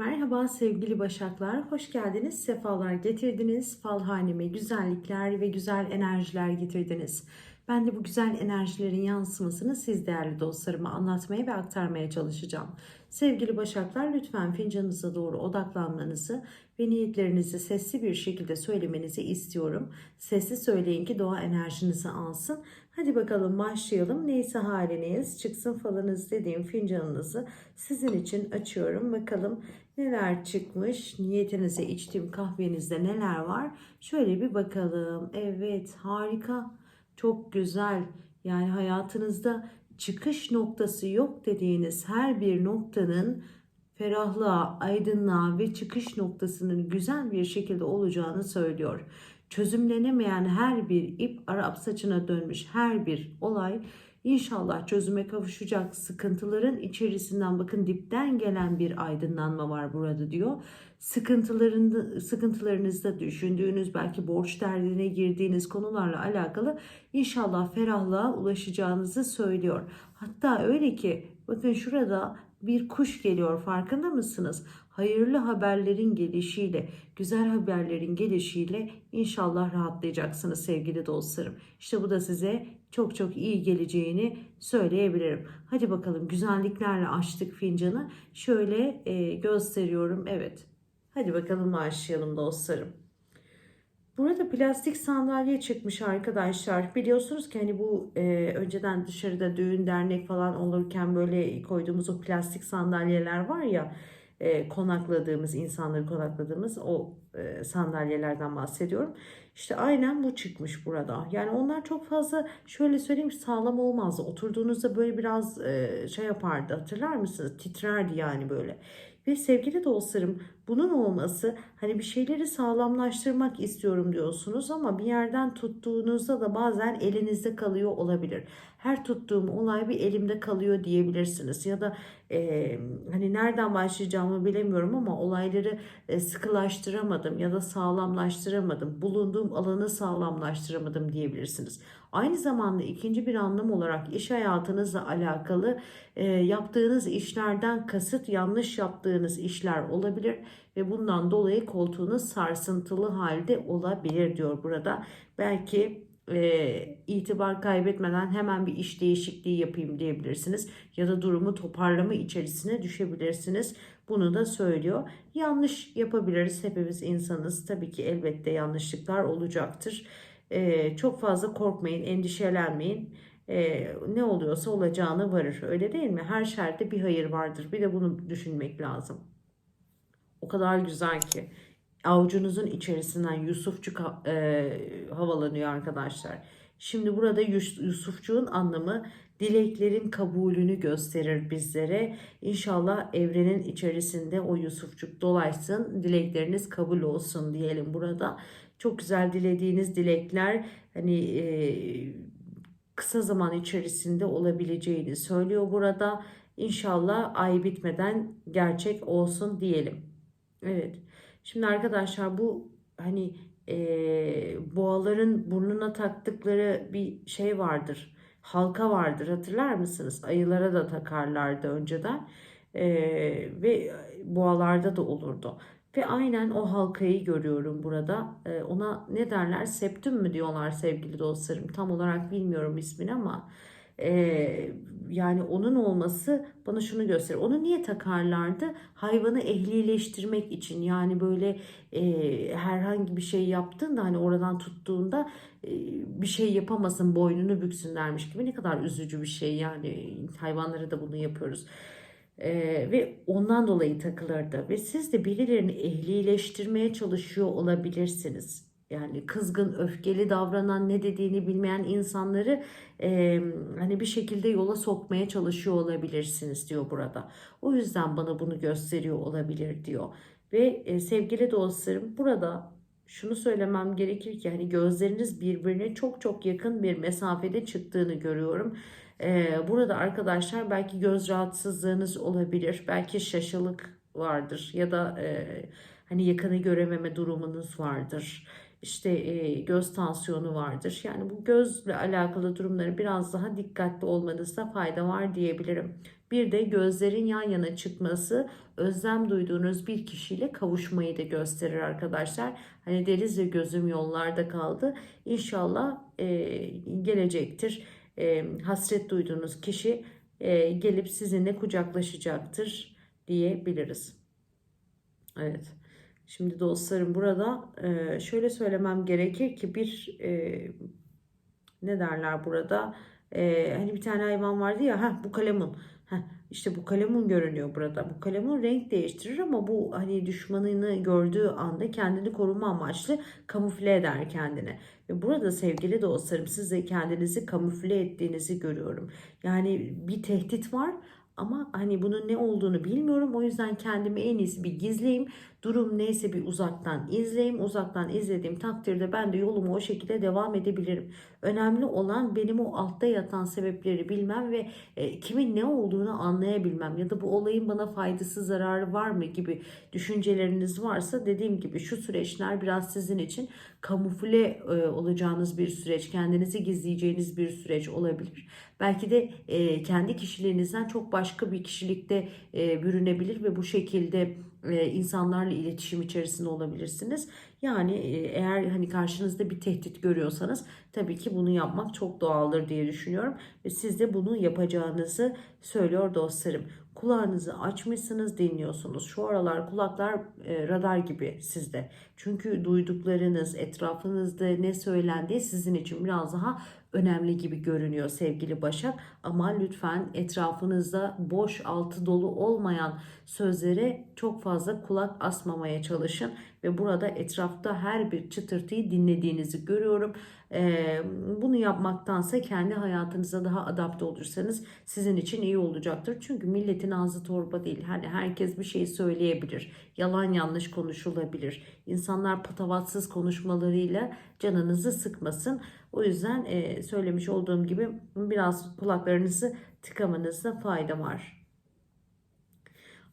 Merhaba sevgili Başaklar, hoş geldiniz, sefalar getirdiniz. Fal haneme güzellikler ve güzel enerjiler getirdiniz. Ben de bu güzel enerjilerin yansımasını siz değerli dostlarıma anlatmaya ve aktarmaya çalışacağım. Sevgili Başaklar lütfen fincanınıza doğru odaklanmanızı ve niyetlerinizi sesli bir şekilde söylemenizi istiyorum. Sesli söyleyin ki doğa enerjinizi alsın. Hadi bakalım başlayalım. Neyse haliniz çıksın falınız dediğim fincanınızı sizin için açıyorum. Bakalım neler çıkmış. Niyetinize içtiğim kahvenizde neler var? Şöyle bir bakalım. Evet harika. Çok güzel. Yani hayatınızda çıkış noktası yok dediğiniz her bir noktanın ferahlığa, aydınlığa ve çıkış noktasının güzel bir şekilde olacağını söylüyor. Çözümlenemeyen her bir ip Arap saçına dönmüş her bir olay inşallah çözüme kavuşacak sıkıntıların içerisinden bakın dipten gelen bir aydınlanma var burada diyor. Sıkıntılarında, sıkıntılarınızda düşündüğünüz belki borç derdine girdiğiniz konularla alakalı inşallah ferahlığa ulaşacağınızı söylüyor. Hatta öyle ki bakın şurada bir kuş geliyor farkında mısınız? Hayırlı haberlerin gelişiyle, güzel haberlerin gelişiyle inşallah rahatlayacaksınız sevgili dostlarım. İşte bu da size çok çok iyi geleceğini söyleyebilirim. Hadi bakalım güzelliklerle açtık fincanı. Şöyle e, gösteriyorum. Evet. Hadi bakalım başlayalım dostlarım. Burada plastik sandalye çıkmış arkadaşlar. Biliyorsunuz ki hani bu e, önceden dışarıda düğün dernek falan olurken böyle koyduğumuz o plastik sandalyeler var ya e, konakladığımız insanları konakladığımız o e, sandalyelerden bahsediyorum. İşte aynen bu çıkmış burada. Yani onlar çok fazla şöyle söyleyeyim sağlam olmazdı. Oturduğunuzda böyle biraz e, şey yapardı hatırlar mısınız? Titrerdi yani böyle. Ve sevgili dostlarım bunun olması hani bir şeyleri sağlamlaştırmak istiyorum diyorsunuz ama bir yerden tuttuğunuzda da bazen elinizde kalıyor olabilir. Her tuttuğum olay bir elimde kalıyor diyebilirsiniz ya da e, hani nereden başlayacağımı bilemiyorum ama olayları e, sıkılaştıramadım ya da sağlamlaştıramadım. Bulunduğum alanı sağlamlaştıramadım diyebilirsiniz. Aynı zamanda ikinci bir anlam olarak iş hayatınızla alakalı e, yaptığınız işlerden kasıt yanlış yaptığınız işler olabilir ve bundan dolayı koltuğunuz sarsıntılı halde olabilir diyor burada. Belki e, itibar kaybetmeden hemen bir iş değişikliği yapayım diyebilirsiniz ya da durumu toparlama içerisine düşebilirsiniz. Bunu da söylüyor. Yanlış yapabiliriz. Hepimiz insanız. Tabii ki elbette yanlışlıklar olacaktır. E, çok fazla korkmayın, endişelenmeyin. E, ne oluyorsa olacağını varır. Öyle değil mi? Her şerde bir hayır vardır. Bir de bunu düşünmek lazım. O kadar güzel ki avucunuzun içerisinden Yusufçuk e, havalanıyor arkadaşlar. Şimdi burada Yusufçuğun anlamı dileklerin kabulünü gösterir bizlere. İnşallah evrenin içerisinde o Yusufçuk dolaşsın, dilekleriniz kabul olsun diyelim burada. Çok güzel dilediğiniz dilekler hani e, kısa zaman içerisinde olabileceğini söylüyor burada. İnşallah ay bitmeden gerçek olsun diyelim. Evet. Şimdi arkadaşlar bu hani e, boğaların burnuna taktıkları bir şey vardır. Halka vardır hatırlar mısınız? Ayılara da takarlardı önceden. E, ve boğalarda da olurdu. Ve aynen o halkayı görüyorum burada. E, ona ne derler? Septüm mü diyorlar sevgili dostlarım? Tam olarak bilmiyorum ismini ama e, yani onun olması bana şunu gösterir. Onu niye takarlardı? Hayvanı ehlileştirmek için. Yani böyle e, herhangi bir şey yaptığında hani oradan tuttuğunda e, bir şey yapamasın boynunu büksün dermiş gibi. Ne kadar üzücü bir şey yani hayvanlara da bunu yapıyoruz. Ee, ve ondan dolayı takılırdı ve siz de birilerini ehlileştirmeye çalışıyor olabilirsiniz yani kızgın, öfkeli davranan, ne dediğini bilmeyen insanları e, hani bir şekilde yola sokmaya çalışıyor olabilirsiniz diyor burada. O yüzden bana bunu gösteriyor olabilir diyor. Ve e, sevgili dostlarım burada şunu söylemem gerekir ki hani gözleriniz birbirine çok çok yakın bir mesafede çıktığını görüyorum. Ee, burada arkadaşlar belki göz rahatsızlığınız olabilir, belki şaşılık vardır ya da e, hani yakını görememe durumunuz vardır işte e, göz tansiyonu vardır. Yani bu gözle alakalı durumları biraz daha dikkatli olmanızda fayda var diyebilirim. Bir de gözlerin yan yana çıkması özlem duyduğunuz bir kişiyle kavuşmayı da gösterir arkadaşlar. Hani deriz ya gözüm yollarda kaldı. İnşallah e, gelecektir. E, hasret duyduğunuz kişi e, gelip sizinle kucaklaşacaktır diyebiliriz. Evet. Şimdi dostlarım burada şöyle söylemem gerekir ki bir ne derler burada hani bir tane hayvan vardı ya ha bu kalemun Heh, işte bu kalemun görünüyor burada. Bu kalemun renk değiştirir ama bu hani düşmanını gördüğü anda kendini koruma amaçlı kamufle eder kendini. Burada sevgili dostlarım siz de kendinizi kamufle ettiğinizi görüyorum. Yani bir tehdit var ama hani bunun ne olduğunu bilmiyorum. O yüzden kendimi en iyisi bir gizleyeyim. Durum neyse bir uzaktan izleyeyim. Uzaktan izlediğim takdirde ben de yolumu o şekilde devam edebilirim. Önemli olan benim o altta yatan sebepleri bilmem ve e, kimin ne olduğunu anlayabilmem ya da bu olayın bana faydası zararı var mı gibi düşünceleriniz varsa dediğim gibi şu süreçler biraz sizin için kamufle e, olacağınız bir süreç, kendinizi gizleyeceğiniz bir süreç olabilir. Belki de e, kendi kişiliğinizden çok başka bir kişilikte e, bürünebilir ve bu şekilde insanlarla iletişim içerisinde olabilirsiniz. Yani e, eğer hani karşınızda bir tehdit görüyorsanız tabii ki bunu yapmak çok doğaldır diye düşünüyorum ve siz de bunu yapacağınızı söylüyor dostlarım. Kulağınızı açmışsınız, dinliyorsunuz. Şu aralar kulaklar e, radar gibi sizde. Çünkü duyduklarınız, etrafınızda ne söylendiği sizin için biraz daha önemli gibi görünüyor sevgili Başak. Ama lütfen etrafınızda boş altı dolu olmayan sözlere çok fazla kulak asmamaya çalışın. Ve burada etrafta her bir çıtırtıyı dinlediğinizi görüyorum. Ee, bunu yapmaktansa kendi hayatınıza daha adapte olursanız sizin için iyi olacaktır. Çünkü milletin ağzı torba değil. Hani herkes bir şey söyleyebilir. Yalan yanlış konuşulabilir. İnsanlar patavatsız konuşmalarıyla canınızı sıkmasın. O yüzden e, söylemiş olduğum gibi biraz kulaklarınızı tıkamanızda fayda var.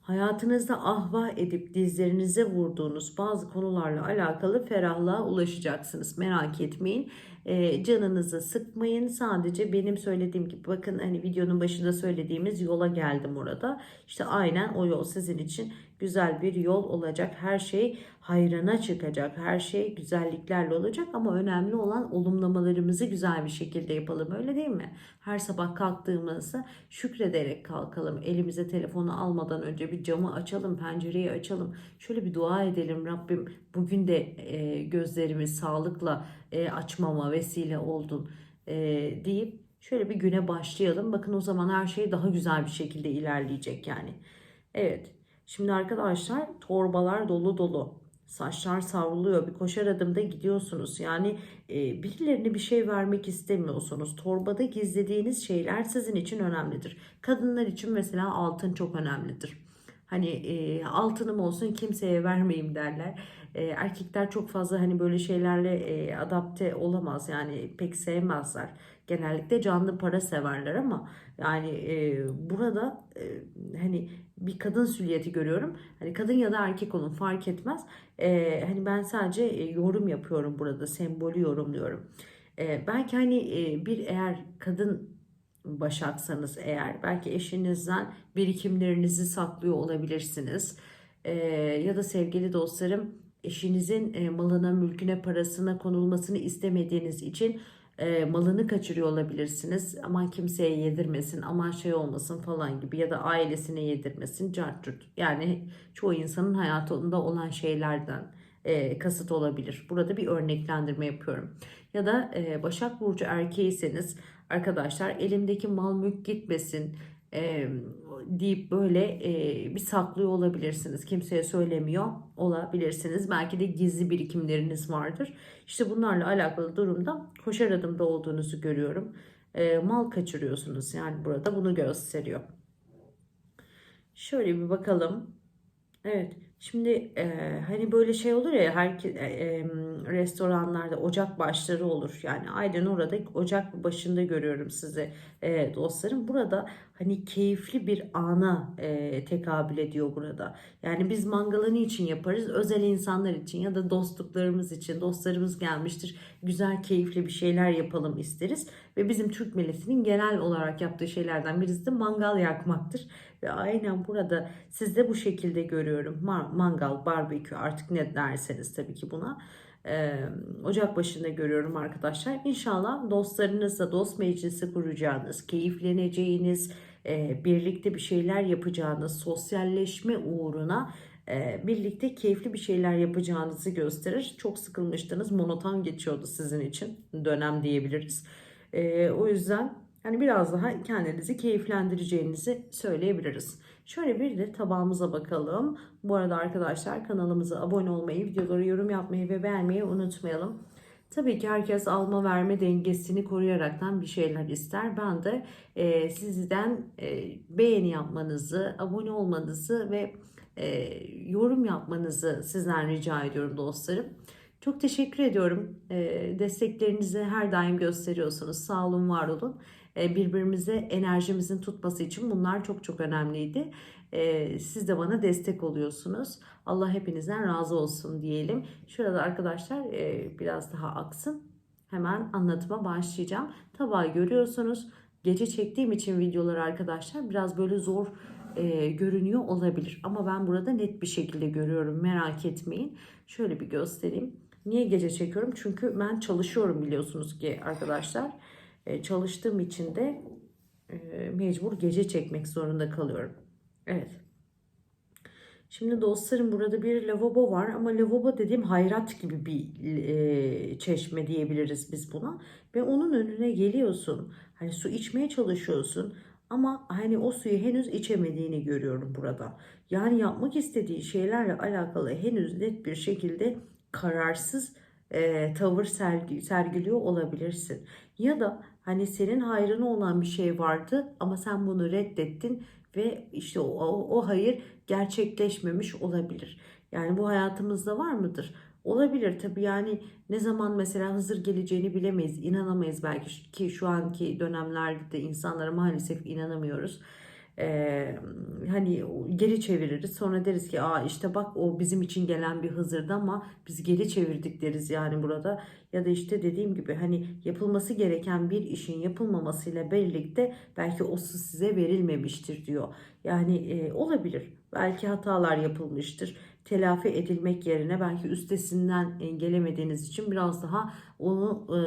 Hayatınızda ahvah edip dizlerinize vurduğunuz bazı konularla alakalı ferahlığa ulaşacaksınız. Merak etmeyin. E, canınızı sıkmayın. Sadece benim söylediğim gibi bakın hani videonun başında söylediğimiz yola geldim orada. İşte aynen o yol sizin için güzel bir yol olacak. Her şey hayrına çıkacak. Her şey güzelliklerle olacak ama önemli olan olumlamalarımızı güzel bir şekilde yapalım. Öyle değil mi? Her sabah kalktığımızda şükrederek kalkalım. Elimize telefonu almadan önce bir camı açalım, pencereyi açalım. Şöyle bir dua edelim Rabbim bugün de e, gözlerimi sağlıkla e, açmama vesile oldun e, deyip şöyle bir güne başlayalım. Bakın o zaman her şey daha güzel bir şekilde ilerleyecek yani. Evet. Şimdi arkadaşlar torbalar dolu dolu. Saçlar savruluyor. Bir koşar adımda gidiyorsunuz. Yani e, birilerine bir şey vermek istemiyorsunuz. Torbada gizlediğiniz şeyler sizin için önemlidir. Kadınlar için mesela altın çok önemlidir. Hani e, altınım olsun kimseye vermeyeyim derler. E, erkekler çok fazla hani böyle şeylerle e, adapte olamaz. Yani pek sevmezler. Genellikle canlı para severler ama yani e, burada e, hani bir kadın süliyeti görüyorum. Hani kadın ya da erkek olun fark etmez. E, hani ben sadece e, yorum yapıyorum burada. Sembolü yorumluyorum. E, belki hani e, bir eğer kadın başaksanız eğer belki eşinizden birikimlerinizi saklıyor olabilirsiniz. E, ya da sevgili dostlarım eşinizin e, malına, mülküne, parasına konulmasını istemediğiniz için e, malını kaçırıyor olabilirsiniz. Aman kimseye yedirmesin, aman şey olmasın falan gibi ya da ailesine yedirmesin, cartürt. Yani çoğu insanın hayatında olan şeylerden e, kasıt olabilir. Burada bir örneklendirme yapıyorum. Ya da e, Başak Burcu erkeğiyseniz arkadaşlar elimdeki mal mülk gitmesin e, deyip böyle e, bir saklıyor olabilirsiniz. Kimseye söylemiyor olabilirsiniz. Belki de gizli birikimleriniz vardır. İşte bunlarla alakalı durumda koşar adımda olduğunuzu görüyorum. E, mal kaçırıyorsunuz yani burada bunu gösteriyor. Şöyle bir bakalım. Evet Şimdi e, hani böyle şey olur ya her restoranlarda ocak başları olur. Yani aynen orada ocak başında görüyorum sizi e, dostlarım. Burada hani keyifli bir ana e, tekabül ediyor burada. Yani biz mangalı niçin yaparız? Özel insanlar için ya da dostluklarımız için. Dostlarımız gelmiştir. Güzel keyifli bir şeyler yapalım isteriz. Ve bizim Türk milletinin genel olarak yaptığı şeylerden birisi de mangal yakmaktır. Ve aynen burada sizde bu şekilde görüyorum. Mangal, barbekü artık ne derseniz tabii ki buna. Ee, Ocak başında görüyorum arkadaşlar. İnşallah dostlarınızla dost meclisi kuracağınız, keyifleneceğiniz, e, birlikte bir şeyler yapacağınız, sosyalleşme uğruna birlikte keyifli bir şeyler yapacağınızı gösterir. Çok sıkılmıştınız, monoton geçiyordu sizin için dönem diyebiliriz. O yüzden hani biraz daha kendinizi keyiflendireceğinizi söyleyebiliriz. Şöyle bir de tabağımıza bakalım. Bu arada arkadaşlar kanalımıza abone olmayı, videoları yorum yapmayı ve beğenmeyi unutmayalım. Tabii ki herkes alma verme dengesini koruyaraktan bir şeyler ister. Ben de e, sizden e, beğeni yapmanızı, abone olmanızı ve e, yorum yapmanızı sizden rica ediyorum dostlarım. Çok teşekkür ediyorum. E, desteklerinizi her daim gösteriyorsunuz. Sağ olun, var olun. E, birbirimize enerjimizin tutması için bunlar çok çok önemliydi. E, siz de bana destek oluyorsunuz. Allah hepinizden razı olsun diyelim. Şurada arkadaşlar e, biraz daha aksın. Hemen anlatıma başlayacağım. Tabağı görüyorsunuz. Gece çektiğim için videoları arkadaşlar biraz böyle zor e, görünüyor olabilir. Ama ben burada net bir şekilde görüyorum. Merak etmeyin. Şöyle bir göstereyim. Niye gece çekiyorum? Çünkü ben çalışıyorum biliyorsunuz ki arkadaşlar. Çalıştığım için de e, mecbur gece çekmek zorunda kalıyorum. Evet. Şimdi dostlarım burada bir lavabo var ama lavabo dediğim hayrat gibi bir e, çeşme diyebiliriz biz buna. Ve onun önüne geliyorsun. Hani su içmeye çalışıyorsun ama hani o suyu henüz içemediğini görüyorum burada. Yani yapmak istediği şeylerle alakalı henüz net bir şekilde kararsız e, tavır sergi, sergiliyor olabilirsin. Ya da hani senin hayrına olan bir şey vardı ama sen bunu reddettin ve işte o, o, o hayır gerçekleşmemiş olabilir. Yani bu hayatımızda var mıdır? Olabilir tabii yani ne zaman mesela Hızır geleceğini bilemeyiz, inanamayız belki ki şu anki dönemlerde de insanlara maalesef inanamıyoruz e, hani geri çeviririz. Sonra deriz ki aa işte bak o bizim için gelen bir Hızır'dı ama biz geri çevirdik deriz yani burada. Ya da işte dediğim gibi hani yapılması gereken bir işin yapılmamasıyla birlikte belki o su size verilmemiştir diyor. Yani e, olabilir. Belki hatalar yapılmıştır. Telafi edilmek yerine belki üstesinden engelemediğiniz için biraz daha onu e,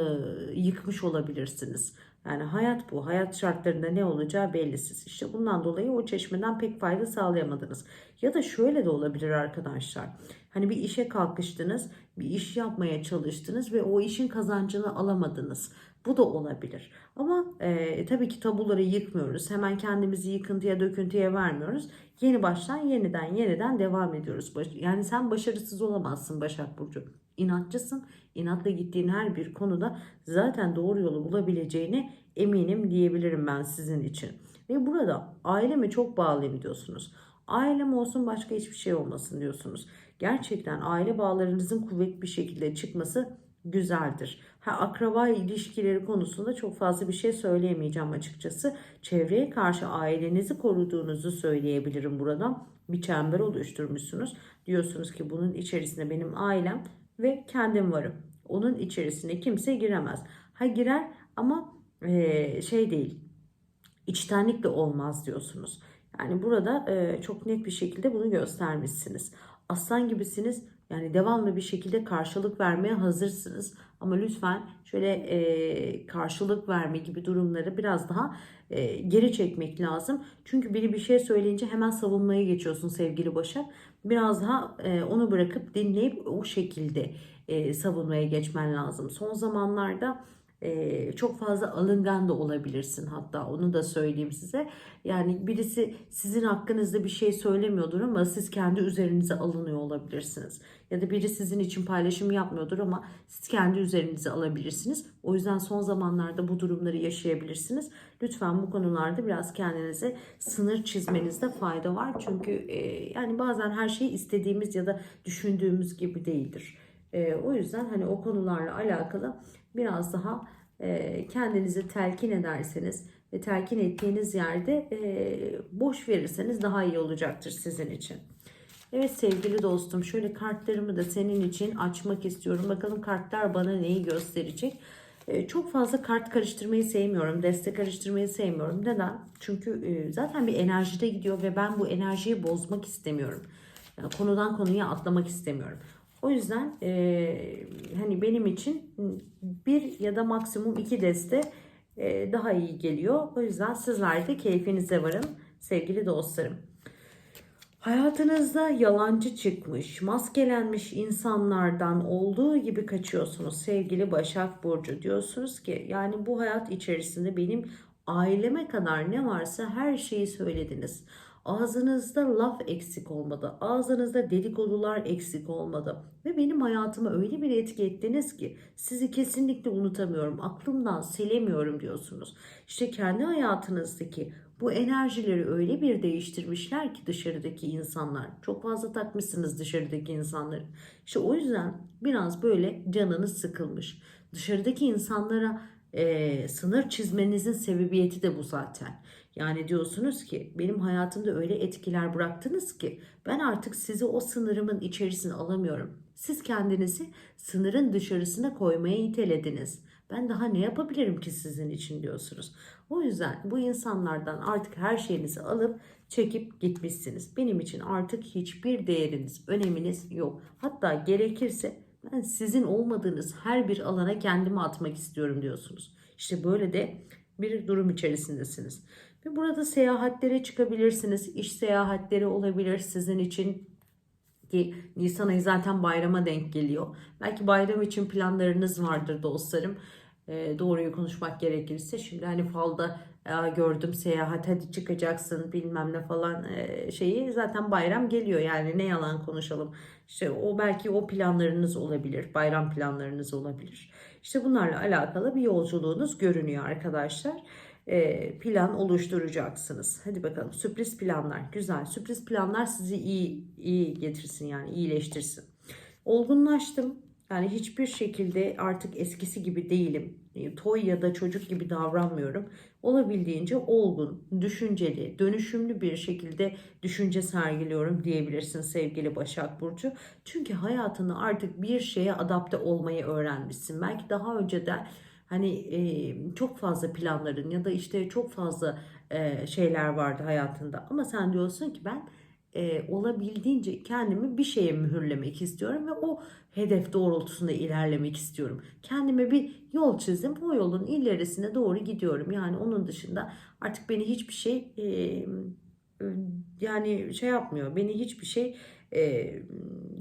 yıkmış olabilirsiniz. Yani hayat bu. Hayat şartlarında ne olacağı bellisiz. İşte bundan dolayı o çeşmeden pek fayda sağlayamadınız. Ya da şöyle de olabilir arkadaşlar. Hani bir işe kalkıştınız, bir iş yapmaya çalıştınız ve o işin kazancını alamadınız. Bu da olabilir. Ama e, tabii ki tabuları yıkmıyoruz. Hemen kendimizi yıkıntıya, döküntüye vermiyoruz. Yeni baştan yeniden yeniden devam ediyoruz. Yani sen başarısız olamazsın Başak Burcu. İnatçısın. İnatla gittiğin her bir konuda zaten doğru yolu bulabileceğine eminim diyebilirim ben sizin için. Ve burada aileme çok bağlıyım diyorsunuz. Ailem olsun başka hiçbir şey olmasın diyorsunuz. Gerçekten aile bağlarınızın kuvvetli bir şekilde çıkması güzeldir. Ha, akraba ilişkileri konusunda çok fazla bir şey söyleyemeyeceğim açıkçası. Çevreye karşı ailenizi koruduğunuzu söyleyebilirim burada. Bir çember oluşturmuşsunuz. Diyorsunuz ki bunun içerisinde benim ailem ve kendim varım. Onun içerisine kimse giremez. Ha girer ama e, şey değil. İçtenlikle olmaz diyorsunuz. Yani burada e, çok net bir şekilde bunu göstermişsiniz. Aslan gibisiniz. Yani devamlı bir şekilde karşılık vermeye hazırsınız. Ama lütfen şöyle e, karşılık verme gibi durumları biraz daha e, geri çekmek lazım. Çünkü biri bir şey söyleyince hemen savunmaya geçiyorsun sevgili Başak. Biraz daha e, onu bırakıp dinleyip o şekilde e, savunmaya geçmen lazım. Son zamanlarda Çok fazla alıngan da olabilirsin hatta onu da söyleyeyim size. Yani birisi sizin hakkınızda bir şey söylemiyordur ama siz kendi üzerinize alınıyor olabilirsiniz. Ya da biri sizin için paylaşım yapmıyordur ama siz kendi üzerinize alabilirsiniz. O yüzden son zamanlarda bu durumları yaşayabilirsiniz. Lütfen bu konularda biraz kendinize sınır çizmenizde fayda var. Çünkü e, yani bazen her şey istediğimiz ya da düşündüğümüz gibi değildir. E, o yüzden hani o konularla alakalı biraz daha e, kendinizi telkin ederseniz ve telkin ettiğiniz yerde e, boş verirseniz daha iyi olacaktır sizin için. Evet sevgili dostum şöyle kartlarımı da senin için açmak istiyorum. Bakalım kartlar bana neyi gösterecek. E, çok fazla kart karıştırmayı sevmiyorum. Destek karıştırmayı sevmiyorum. Neden? Çünkü e, zaten bir enerjide gidiyor ve ben bu enerjiyi bozmak istemiyorum. Yani konudan konuya atlamak istemiyorum. O yüzden e, hani benim için bir ya da maksimum iki deste e, daha iyi geliyor. O yüzden sizler de keyfinize varın sevgili dostlarım. Hayatınızda yalancı çıkmış, maskelenmiş insanlardan olduğu gibi kaçıyorsunuz sevgili Başak Burcu. Diyorsunuz ki yani bu hayat içerisinde benim aileme kadar ne varsa her şeyi söylediniz. Ağzınızda laf eksik olmadı. Ağzınızda dedikodular eksik olmadı. Ve benim hayatıma öyle bir etki ettiniz ki sizi kesinlikle unutamıyorum. Aklımdan silemiyorum diyorsunuz. İşte kendi hayatınızdaki bu enerjileri öyle bir değiştirmişler ki dışarıdaki insanlar. Çok fazla takmışsınız dışarıdaki insanları. İşte o yüzden biraz böyle canınız sıkılmış. Dışarıdaki insanlara e, sınır çizmenizin sebebiyeti de bu zaten. Yani diyorsunuz ki benim hayatımda öyle etkiler bıraktınız ki ben artık sizi o sınırımın içerisine alamıyorum. Siz kendinizi sınırın dışarısına koymaya itelediniz. Ben daha ne yapabilirim ki sizin için diyorsunuz. O yüzden bu insanlardan artık her şeyinizi alıp çekip gitmişsiniz. Benim için artık hiçbir değeriniz, öneminiz yok. Hatta gerekirse ben sizin olmadığınız her bir alana kendimi atmak istiyorum diyorsunuz. İşte böyle de bir durum içerisindesiniz. Ve burada seyahatlere çıkabilirsiniz. İş seyahatleri olabilir sizin için ki Nisan ayı zaten bayrama denk geliyor. Belki bayram için planlarınız vardır dostlarım. E, doğruyu konuşmak gerekirse şimdi hani falda e, gördüm seyahat hadi çıkacaksın bilmem ne falan e, şeyi zaten bayram geliyor yani ne yalan konuşalım. İşte o belki o planlarınız olabilir bayram planlarınız olabilir. İşte bunlarla alakalı bir yolculuğunuz görünüyor arkadaşlar plan oluşturacaksınız. Hadi bakalım sürpriz planlar güzel. Sürpriz planlar sizi iyi iyi getirsin yani iyileştirsin. Olgunlaştım. Yani hiçbir şekilde artık eskisi gibi değilim. E, toy ya da çocuk gibi davranmıyorum. Olabildiğince olgun, düşünceli, dönüşümlü bir şekilde düşünce sergiliyorum diyebilirsin sevgili Başak Burcu. Çünkü hayatını artık bir şeye adapte olmayı öğrenmişsin. Belki daha önceden Hani e, çok fazla planların ya da işte çok fazla e, şeyler vardı hayatında. Ama sen diyorsun ki ben e, olabildiğince kendimi bir şeye mühürlemek istiyorum ve o hedef doğrultusunda ilerlemek istiyorum. Kendime bir yol çizdim. O yolun ilerisine doğru gidiyorum. Yani onun dışında artık beni hiçbir şey e, yani şey yapmıyor. Beni hiçbir şey e,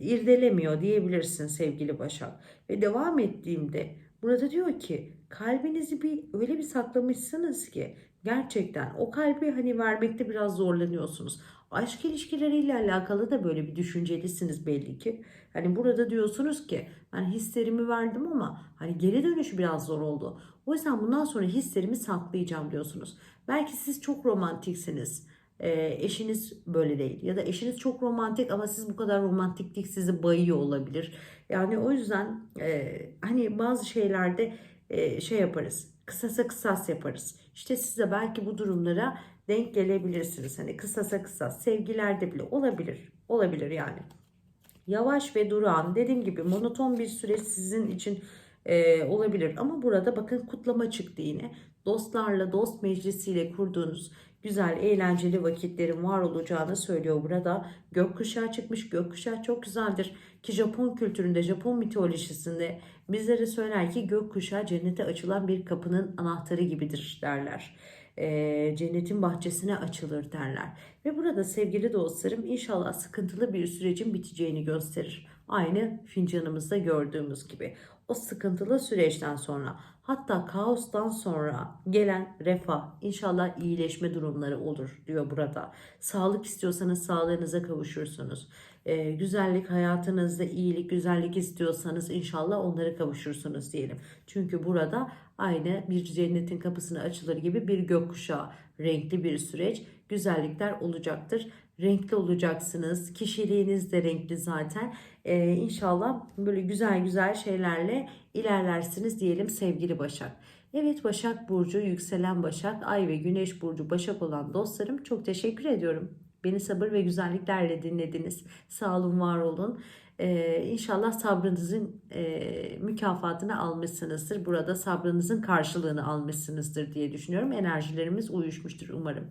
irdelemiyor diyebilirsin sevgili Başak. Ve devam ettiğimde burada diyor ki kalbinizi bir öyle bir saklamışsınız ki gerçekten o kalbi hani vermekte biraz zorlanıyorsunuz. Aşk ilişkileriyle alakalı da böyle bir düşüncelisiniz belli ki. Hani burada diyorsunuz ki ben hislerimi verdim ama hani geri dönüşü biraz zor oldu. O yüzden bundan sonra hislerimi saklayacağım diyorsunuz. Belki siz çok romantiksiniz. E, eşiniz böyle değil ya da eşiniz çok romantik ama siz bu kadar romantik değil sizi bayıyor olabilir. Yani o yüzden e, hani bazı şeylerde e, şey yaparız. Kısasa kısas yaparız. İşte size belki bu durumlara denk gelebilirsiniz. Hani kısasa kısas sevgilerde bile olabilir. Olabilir yani. Yavaş ve durağan dediğim gibi monoton bir süreç sizin için e, olabilir. Ama burada bakın kutlama çıktı yine. Dostlarla, dost meclisiyle kurduğunuz güzel, eğlenceli vakitlerin var olacağını söylüyor burada. Gökkuşağı çıkmış. Gökkuşağı çok güzeldir. Ki Japon kültüründe, Japon mitolojisinde bizlere söyler ki gökkuşağı cennete açılan bir kapının anahtarı gibidir derler. e, cennetin bahçesine açılır derler. Ve burada sevgili dostlarım inşallah sıkıntılı bir sürecin biteceğini gösterir. Aynı fincanımızda gördüğümüz gibi. O sıkıntılı süreçten sonra hatta kaostan sonra gelen refah inşallah iyileşme durumları olur diyor burada. Sağlık istiyorsanız sağlığınıza kavuşursunuz. Ee, güzellik hayatınızda iyilik güzellik istiyorsanız inşallah onlara kavuşursunuz diyelim. Çünkü burada aynı bir cennetin kapısını açılır gibi bir gökkuşağı renkli bir süreç güzellikler olacaktır. Renkli olacaksınız. Kişiliğiniz de renkli zaten. Ee, inşallah böyle güzel güzel şeylerle ilerlersiniz diyelim sevgili Başak. Evet Başak Burcu, yükselen Başak, Ay ve Güneş Burcu Başak olan dostlarım çok teşekkür ediyorum. Beni sabır ve güzelliklerle dinlediniz. Sağ olun, var olun. Ee, inşallah sabrınızın e, mükafatını almışsınızdır. Burada sabrınızın karşılığını almışsınızdır diye düşünüyorum. Enerjilerimiz uyuşmuştur umarım.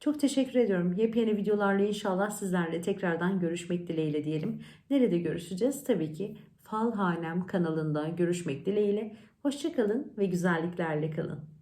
Çok teşekkür ediyorum. Yepyeni videolarla inşallah sizlerle tekrardan görüşmek dileğiyle diyelim. Nerede görüşeceğiz? Tabii ki Falhanem kanalında görüşmek dileğiyle. Hoşçakalın ve güzelliklerle kalın.